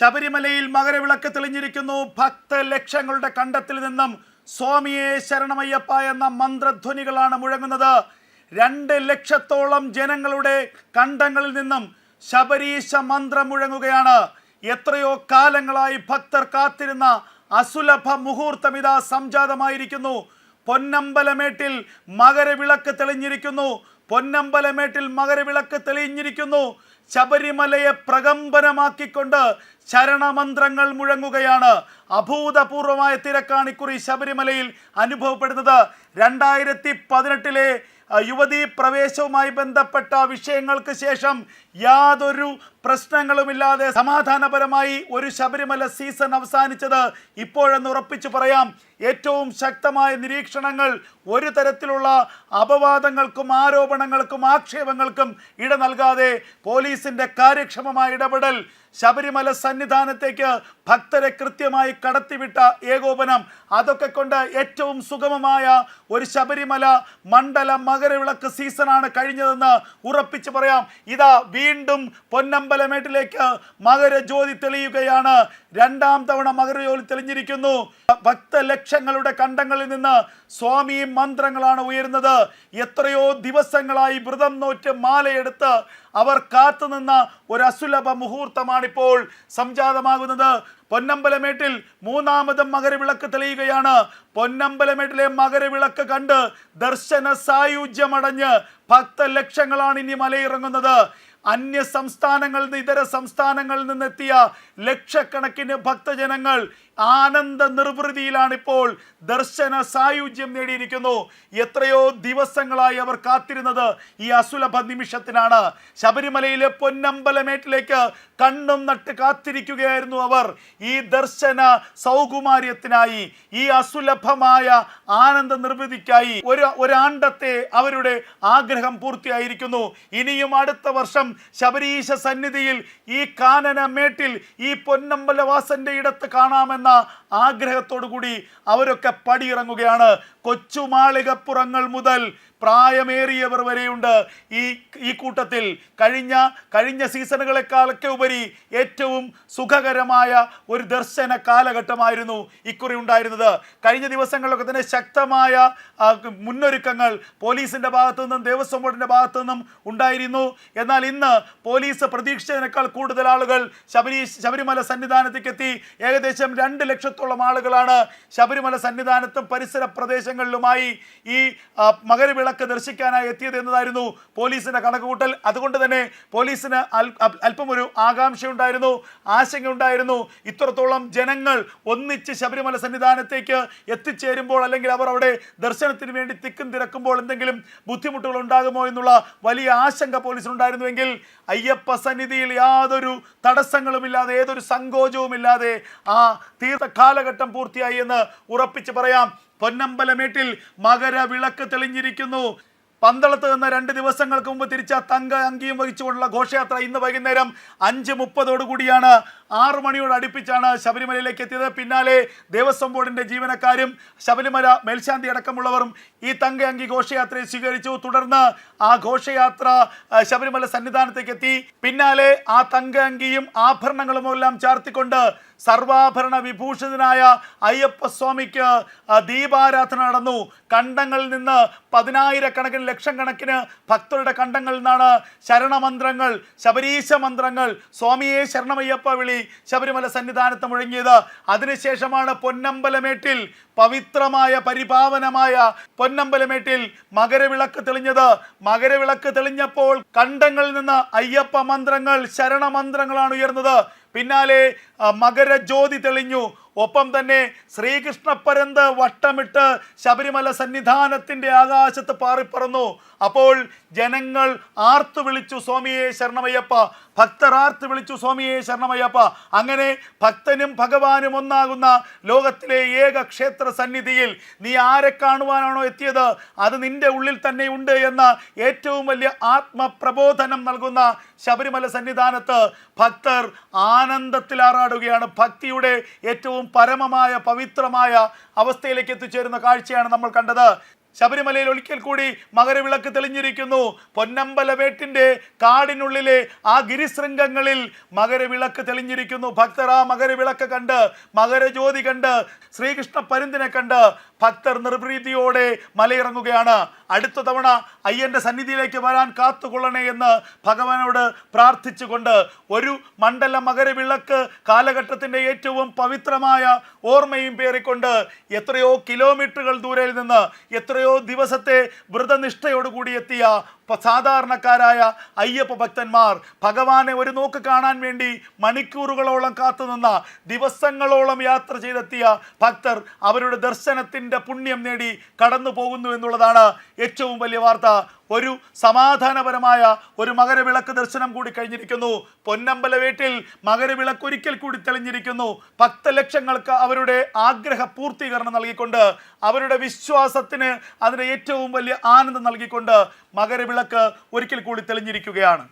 ശബരിമലയിൽ മകരവിളക്ക് തെളിഞ്ഞിരിക്കുന്നു. ഭക്ത ലക്ഷങ്ങളുടെ കണ്ടത്തിൽ നിന്നും സ്വാമിയെ ശരണമയ്യപ്പ എന്ന മന്ത്രധ്വനികളാണ് മുഴങ്ങുന്നത്. രണ്ട് ലക്ഷത്തോളം ജനങ്ങളുടെ കണ്ടങ്ങളിൽ നിന്നും ശബരീശ മന്ത്രം മുഴങ്ങുകയാണ്. എത്രയോ കാലങ്ങളായി ഭക്തർ കാത്തിരുന്ന അസുലഭ മുഹൂർത്തം ഇതാ സംജാതമായിരിക്കുന്നു. പൊന്നമ്പലമേട്ടിൽ മകരവിളക്ക് തെളിഞ്ഞിരിക്കുന്നു. പൊന്നമ്പലമേട്ടിൽ മകരവിളക്ക് തെളിഞ്ഞിരിക്കുന്നു. ശബരിമലയെ പ്രകമ്പനമാക്കിക്കൊണ്ട് ശരണമന്ത്രങ്ങൾ മുഴങ്ങുകയാണ്. അഭൂതപൂർവമായ തിരക്കാണ് ഇക്കുറി ശബരിമലയിൽ അനുഭവപ്പെടുന്നത്. രണ്ടായിരത്തി പതിനെട്ടിലെ യുവതീ പ്രവേശവുമായി ബന്ധപ്പെട്ട വിഷയങ്ങൾക്ക് ശേഷം യാതൊരു പ്രശ്നങ്ങളുമില്ലാതെ സമാധാനപരമായി ഒരു ശബരിമല സീസൺ അവസാനിച്ചത് ഇപ്പോഴെന്ന് ഉറപ്പിച്ചു പറയാം. ഏറ്റവും ശക്തമായ നിരീക്ഷണങ്ങൾ ഒരു തരത്തിലുള്ള അപവാദങ്ങൾക്കും ആരോപണങ്ങൾക്കും ആക്ഷേപങ്ങൾക്കും ഇട നൽകാതെ പോലീസിന്റെ കാര്യക്ഷമമായ ഇടപെടൽ ശബരിമല സന്നിധാനത്തേക്ക് ഭക്തരെ കൃത്യമായി കടത്തിവിട്ട ഏകോപനം അതൊക്കെ കൊണ്ട് ഏറ്റവും സുഗമമായ ഒരു ശബരിമല മണ്ഡല മകരവിളക്ക് സീസണാണ് കഴിഞ്ഞതെന്ന് ഉറപ്പിച്ചു പറയാം. ഇതാ വീണ്ടും പൊന്നമ്പലമേട്ടിലേക്ക് മകരജ്യോതി തെളിയുകയാണ്. രണ്ടാം തവണ മകരജ്യോതി തെളിഞ്ഞിരിക്കുന്നു. ഭക്തലക്ഷങ്ങളുടെ കണ്ടങ്ങളിൽ നിന്ന് സ്വാമി മന്ത്രങ്ങളാണ് ഉയരുന്നത്. എത്രയോ ദിവസങ്ങളായി വ്രതം നോറ്റ് മാലയെടുത്ത് അവർ കാത്തുനിന്ന ഒരു അസുലഭ മുഹൂർത്തമാണിപ്പോൾ സംജാതമാകുന്നത്. പൊന്നമ്പലമേട്ടിൽ മൂന്നാമതും മകരവിളക്ക് തെളിയുകയാണ്. പൊന്നമ്പലമേട്ടിലെ മകരവിളക്ക് കണ്ട് ദർശന സായുജ്യമടഞ്ഞ് ഭക്തലക്ഷങ്ങളാണ് ഇനി മലയിറങ്ങുന്നത്. അന്യ സംസ്ഥാനങ്ങളിൽ നിന്ന് ഇതര സംസ്ഥാനങ്ങളിൽ നിന്നെത്തിയ ലക്ഷക്കണക്കിന് ഭക്തജനങ്ങൾ ആനന്ദ നിർവൃതിയിലാണ് ഇപ്പോൾ ദർശന സായുജ്യം നേടിയിരിക്കുന്നു. എത്രയോ ദിവസങ്ങളായി അവർ കാത്തിരുന്നത് ഈ അസുലഭ നിമിഷത്തിനാണ്. ശബരിമലയിലെ പൊന്നമ്പലമേട്ടിലേക്ക് കണ്ണും നട്ട് കാത്തിരിക്കുകയായിരുന്നു അവർ. ഈ ദർശന സൗകുമാര്യത്തിനായി ഈ അസുലഭമായ ആനന്ദ നിർവൃതിക്കായി ഒരു ഒരാണ്ടത്തെ അവരുടെ ആഗ്രഹം പൂർത്തിയായിരിക്കുന്നു. ഇനിയും അടുത്ത വർഷം ശബരീശ സന്നിധിയിൽ ഈ കാനന മേട്ടിൽ ഈ പൊന്നമ്പലവാസന്റെ ഇടത്ത് കാണാമെന്ന ആഗ്രഹത്തോടു കൂടി അവരൊക്കെ പടിയിറങ്ങുകയാണ്. കൊച്ചുമാളികപ്പുറങ്ങൾ മുതൽ പ്രായമേറിയവർ വരെയുണ്ട്. ഈ ഈ കൂട്ടത്തിൽ കഴിഞ്ഞ കഴിഞ്ഞ സീസണുകളെക്കാളൊക്കെ ഉപരി ഏറ്റവും സുഖകരമായ ഒരു ദർശന കാലഘട്ടമായിരുന്നു ഇക്കുറി ഉണ്ടായിരുന്നത്. കഴിഞ്ഞ ദിവസങ്ങളിലൊക്കെ തന്നെ ശക്തമായ മുന്നൊരുക്കങ്ങൾ പോലീസിന്റെ ഭാഗത്തു നിന്നും ദേവസ്വം ബോർഡിന്റെ ഭാഗത്തു നിന്നും ഉണ്ടായിരുന്നു. എന്നാൽ ഇന്ന് പോലീസ് പ്രതീക്ഷിച്ചതിനേക്കാൾ കൂടുതൽ ആളുകൾ ശബരി ശബരിമല സന്നിധാനത്തേക്ക് എത്തി ഏകദേശം രണ്ട് ലക്ഷത്തോളം ആളുകളാണ് ശബരിമല സന്നിധാനത്തും പരിസര പ്രദേശങ്ങളിലുമായി ഈ ആ, മകരവിളക്ക് ദർശിക്കാനായി എത്തിയത് എന്നതായിരുന്നു പോലീസിന്റെ കണക്കുകൂട്ടൽ. അതുകൊണ്ട് തന്നെ പോലീസിന് അല്പം ഒരു ആകാംക്ഷയുണ്ടായിരുന്നു ആശങ്കയുണ്ടായിരുന്നു. ഇത്രത്തോളം ജനങ്ങൾ ഒന്നിച്ച് ശബരിമല സന്നിധാനത്തേക്ക് എത്തിച്ചേരുമ്പോൾ അല്ലെങ്കിൽ അവർ അവിടെ ദർശനത്തിന് വേണ്ടി തിക്കും തിരക്കുമ്പോൾ എന്തെങ്കിലും ബുദ്ധിമുട്ടുകൾ ഉണ്ടാകുമോ എന്നുള്ള വലിയ ആശങ്ക പോലീസിനുണ്ടായിരുന്നുവെങ്കിൽ അയ്യപ്പ സന്നിധിയിൽ യാതൊരു തടസ്സങ്ങളുമില്ലാതെ ഏതൊരു സങ്കോചവുമില്ലാതെ ആ തീർത്ഥ കാലഘട്ടം പൂർത്തിയായി എന്ന് ഉറപ്പിച്ച് പറയാം. പൊന്നമ്പലമേട്ടിൽ മകരവിളക്ക് തെളിഞ്ഞിരിക്കുന്നു. പന്തളത്ത് നിന്ന് രണ്ട് ദിവസങ്ങൾക്ക് മുമ്പ് തിരിച്ച തങ്ക അങ്കിയും വഹിച്ചുകൊണ്ടുള്ള ഘോഷയാത്ര ഇന്ന് വൈകുന്നേരം അഞ്ച് മുപ്പതോടുകൂടിയാണ് ആറ് മണിയോട് അടുപ്പിച്ചാണ് ശബരിമലയിലേക്ക് എത്തിയത്. പിന്നാലെ ദേവസ്വം ബോർഡിന്റെ ജീവനക്കാരും ശബരിമല മേൽശാന്തി അടക്കമുള്ളവരും ഈ തങ്ക അങ്കി ഘോഷയാത്രയെ സ്വീകരിച്ചു. തുടർന്ന് ആ ഘോഷയാത്ര ശബരിമല സന്നിധാനത്തേക്ക് എത്തി. പിന്നാലെ ആ തങ്ക അങ്കിയും ആഭരണങ്ങളും എല്ലാം ചാർത്തിക്കൊണ്ട് സർവാഭരണ വിഭൂഷിതനായ അയ്യപ്പസ്വാമിക്ക് ദീപാരാധന നടന്നു. കണ്ടങ്ങളിൽ നിന്ന് പതിനായിരക്കണക്കിന് ലക്ഷം കണക്കിന് ഭക്തരുടെ കണ്ടങ്ങളിൽ നിന്നാണ് ശരണമന്ത്രങ്ങൾ ശബരീശ മന്ത്രങ്ങൾ സ്വാമിയെ ശരണമയ്യപ്പ വിളി ശബരിമല സന്നിധാനത്ത് മുഴങ്ങിയത്. അതിനുശേഷമാണ് പൊന്നമ്പലമേട്ടിൽ പവിത്രമായ പരിപാവനമായ പൊന്നമ്പലമേട്ടിൽ മകരവിളക്ക് തെളിഞ്ഞത്. മകരവിളക്ക് തെളിഞ്ഞപ്പോൾ കണ്ടങ്ങളിൽ നിന്ന് അയ്യപ്പ മന്ത്രങ്ങൾ ശരണമന്ത്രങ്ങളാണ് ഉയർന്നത്. പിന്നാലെ മകരജ്യോതി തെളിഞ്ഞു. ഒപ്പം തന്നെ ശ്രീകൃഷ്ണ പരന്ത് വട്ടമിട്ട് ശബരിമല സന്നിധാനത്തിന്റെ ആകാശത്ത് പാറിപ്പറന്നു. അപ്പോൾ ജനങ്ങൾ ആർത്തു വിളിച്ചു സ്വാമിയെ ശരണമയ്യപ്പ. ഭക്തർ ആർത്ത് വിളിച്ചു സ്വാമിയെ ശരണമയ്യപ്പ. അങ്ങനെ ഭക്തനും ഭഗവാനും ഒന്നാകുന്ന ലോകത്തിലെ ഏക ക്ഷേത്ര സന്നിധിയിൽ നീ ആരെ കാണുവാനാണോ എത്തിയത്? അത് നിന്റെ ഉള്ളിൽ തന്നെ ഉണ്ട് എന്ന ഏറ്റവും വലിയ ആത്മപ്രബോധനം നൽകുന്ന ശബരിമല സന്നിധാനത്ത് ഭക്തർ ആനന്ദത്തിൽ ആറാടുകയാണ്. ഭക്തിയുടെ ഏറ്റവും പരമമായ പവിത്രമായ അവസ്ഥയിലേക്ക് എത്തിച്ചേരുന്ന കാഴ്ചയാണ് നമ്മൾ കണ്ടത്. ശബരിമലയിൽ ഒരിക്കൽ കൂടി മകരവിളക്ക് തെളിഞ്ഞിരിക്കുന്നു. പൊന്നമ്പലവേട്ടിന്റെ കാടിനുള്ളിലെ ആ ഗിരിശൃംഗങ്ങളിൽ മകരവിളക്ക് തെളിഞ്ഞിരിക്കുന്നു. ഭക്തർ ആ മകരവിളക്ക് കണ്ട് മകരജ്യോതി കണ്ട് ശ്രീകൃഷ്ണ പരുന്തിനെ കണ്ട് ഭക്തർ നിർപ്രീതിയോടെ മലയിറങ്ങുകയാണ്. അടുത്ത തവണ അയ്യന്റെ സന്നിധിയിലേക്ക് വരാൻ കാത്തുകൊള്ളണേ എന്ന് ഭഗവാനോട് പ്രാർത്ഥിച്ചുകൊണ്ട് ഒരു മണ്ഡല മകരവിളക്ക് കാലഘട്ടത്തിന്റെ ഏറ്റവും പവിത്രമായ ഓർമ്മയും പേറിക്കൊണ്ട് എത്രയോ കിലോമീറ്ററുകൾ ദൂരയിൽ നിന്ന് എത്രയോ ദിവസത്തെ വ്രതനിഷ്ഠയോടുകൂടി എത്തിയ സാധാരണക്കാരായ അയ്യപ്പ ഭക്തന്മാർ ഭഗവാനെ ഒരു നോക്ക് കാണാൻ വേണ്ടി മണിക്കൂറുകളോളം കാത്തുനിന്ന ദിവസങ്ങളോളം യാത്ര ചെയ്തെത്തിയ ഭക്തർ അവരുടെ ദർശനത്തിന്റെ പുണ്യം നേടി കടന്നു പോകുന്നു എന്നുള്ളതാണ് ഏറ്റവും വലിയ വാർത്ത. ഒരു സമാധാനപരമായ ഒരു മകരവിളക്ക് ദർശനം കൂടി കഴിഞ്ഞിരിക്കുന്നു. പൊന്നമ്പല വീട്ടിൽ മകരവിളക്ക് ഒരിക്കൽ കൂടി തെളിഞ്ഞിരിക്കുന്നു. പത്ത് ലക്ഷങ്ങൾക്ക് അവരുടെ ആഗ്രഹ പൂർത്തീകരണം നൽകിക്കൊണ്ട് അവരുടെ വിശ്വാസത്തിന് അതിന് ഏറ്റവും വലിയ ആനന്ദം നൽകിക്കൊണ്ട് മകരവിളക്ക് ഒരിക്കൽ കൂടി തെളിഞ്ഞിരിക്കുകയാണ്.